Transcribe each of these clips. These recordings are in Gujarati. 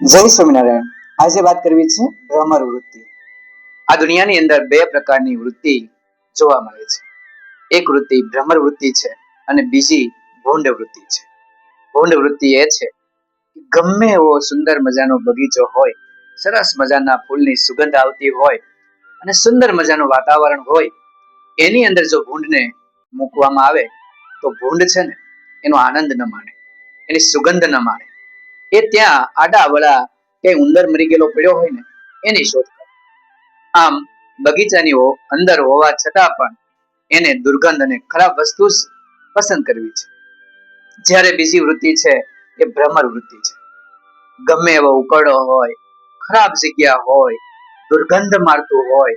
જય સ્વામિનારાયણ. આજે વાત કરવી છે ભ્રમર વૃત્તિ. આ દુનિયાની અંદર બે પ્રકારની વૃત્તિ જોવા મળે છે. એક વૃત્તિ ભ્રમર વૃત્તિ છે અને બીજી ભૂંડ વૃત્તિ છે. ભૂંડ વૃત્તિ એ છે ગમે એવો સુંદર મજાનો બગીચો હોય, સરસ મજાના ફૂલની સુગંધ આવતી હોય અને સુંદર મજાનું વાતાવરણ હોય, એની અંદર જો ભૂંડને મૂકવામાં આવે, તો ભૂંડ છે ને એનો આનંદ ન માણે, એની સુગંધ ન માણે. એ ત્યાં આડા વળા કે ઉંદર મરી ગયેલો પડ્યો હોય ને, એની શોધ કરે. આમ બગીચાની અંદર હોવા છતાં પણ એને દુર્ગંધ અને ખરાબ વસ્તુ પસંદ કરવી છે. જ્યારે બીજી વૃત્તિ છે એ ભ્રમર વૃત્તિ છે. ગમે એવો ઉકળો હોય, ખરાબ જગ્યા હોય, દુર્ગંધ મારતું હોય,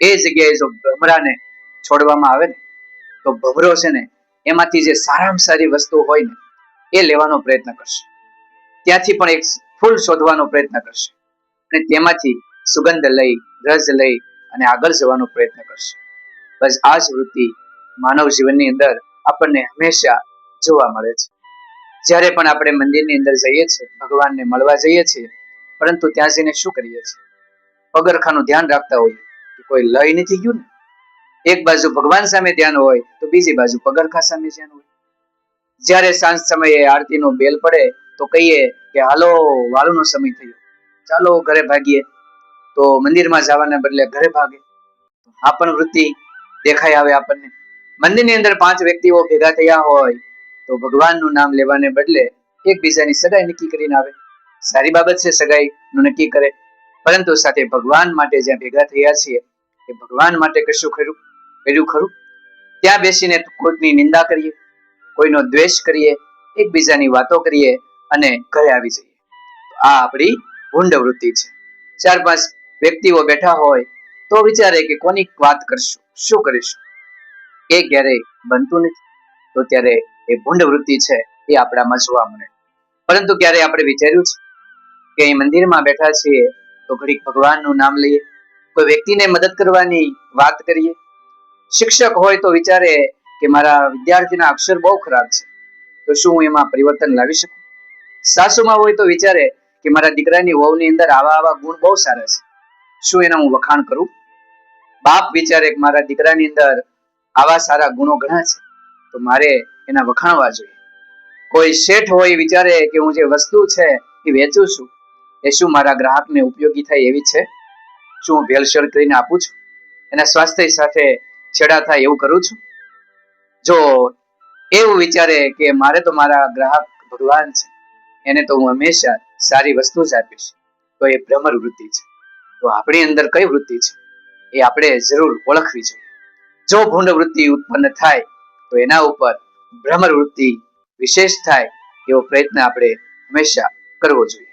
એ જગ્યાએ જો ભ્રમરાને છોડવામાં આવે ને, તો ભમરો છે ને, એમાંથી જે સારામાં સારી વસ્તુ હોય ને, એ લેવાનો પ્રયત્ન કરશે. ત્યાંથી પણ એક ફૂલ શોધવાનો પ્રયત્ન કરશે. અને તેમાંથી સુગંધ લઈ, રસ લઈ અને આગળ જવાનો પ્રયત્ન કરશે. બસ આ જ વૃત્તિ માનવ જીવનની અંદર આપણને હંમેશા જોવા મળે છે. જ્યારે પણ આપણે મંદિરની અંદર જઈએ છીએ, ભગવાનને મળવા જઈએ છીએ, પરંતુ ત્યાં જઈને શું કરીએ છીએ? પગરખાનું ધ્યાન રાખતા હોઈએ કે કોઈ લઈ નથી ગયું ને? એક બાજુ ભગવાન સામે ધ્યાન હોય તો બીજી બાજુ પગરખા સામે ધ્યાન હોય. જ્યારે સાંજ સમયે આરતીનો બેલ પડે તો કહીએ કે હાલો, વાળુનો સમય થયો. ચાલો ઘરે ભાગીએ. તો મંદિરમાં જવાને બદલે ઘરે ભાગે. આ પણ વૃત્તિ દેખાય આવે આપણને. મંદિરની અંદર પાંચ વ્યક્તિઓ ભેગા થયા હોય, તો ભગવાનનું નામ લેવાને બદલે એકબીજાની સગાઈ નક્કી કરીને આવે. સારી બાબત છે સગાઈ નું નક્કી કરે. પરંતુ સાથે ભગવાન માટે જ્યાં ભેગા થયા છીએ, એ ભગવાન માટે કશું ખરું? કર્યું ખરું? ત્યાં બેસીને કોઈકની નિંદા કરીએ, કોઈનો દ્વેષ કરીએ, એકબીજાની વાતો કરીએ અને ઘરે આવી જઈએ. આ આપણી ભૂંડ વૃત્તિ છે. ચાર પાંચ વ્યક્તિઓ બેઠા હોય તો વિચારે કે કોની વાત કરશું, શું કરીશું? એ ક્યારેય બનતું નથી. તો ત્યારે એ ભૂંડ વૃત્તિ છે એ આપણામાં જોવા મળે. પરંતુ ક્યારે આપણે વિચાર્યું છે કે અહીં મંદિરમાં બેઠા છીએ તો ઘડીક ભગવાનનું નામ લઈએ? કોઈ વ્યક્તિને મદદ કરવાની વાત કરીએ? શિક્ષક હોય તો વિચારે કે મારા વિદ્યાર્થીના અક્ષર બહુ ખરાબ છે. તો શું હું એમાં પરિવર્તન લાવી શકું? સાસુમાં હોય તો વિચારે કે મારા દીકરાની વહુની અંદર આવા આવા ગુણ બહુ સારા છે. શું એના હું વખાણ કરું? બાપ વિચારે કે મારા દીકરાની અંદર આવા સારા ગુણો ઘણા છે. તો મારે એના વખાણવા જોઈએ. કોઈ શેઠ હોય વિચારે કે હું જે વસ્તુ છે એ વેચું છું, એ શું મારા ગ્રાહકને ઉપયોગી થાય એવી છે? શું હું ભેળસેળ કરીને આપું છું? એના સ્વાસ્થ્ય સાથે છેડા થાય એવું કરું છું? જો એવું વિચારે કે મારે તો મારા ગ્રાહક ભગવાન છે. એને તો હું હંમેશા સારી વસ્તુ જ આપીશ. તો એ ભ્રમર વૃત્તિ છે. તો આપણી અંદર કઈ વૃત્તિ છે? એ આપણે જરૂર ઓળખવી જોઈએ. જો ભૂંડ વૃત્તિ ઉત્પન્ન થાય, તો એના ઉપર ભ્રમર વૃત્તિ વિશેષ થાય એવો પ્રયત્ન આપણે હંમેશા કરવો જોઈએ.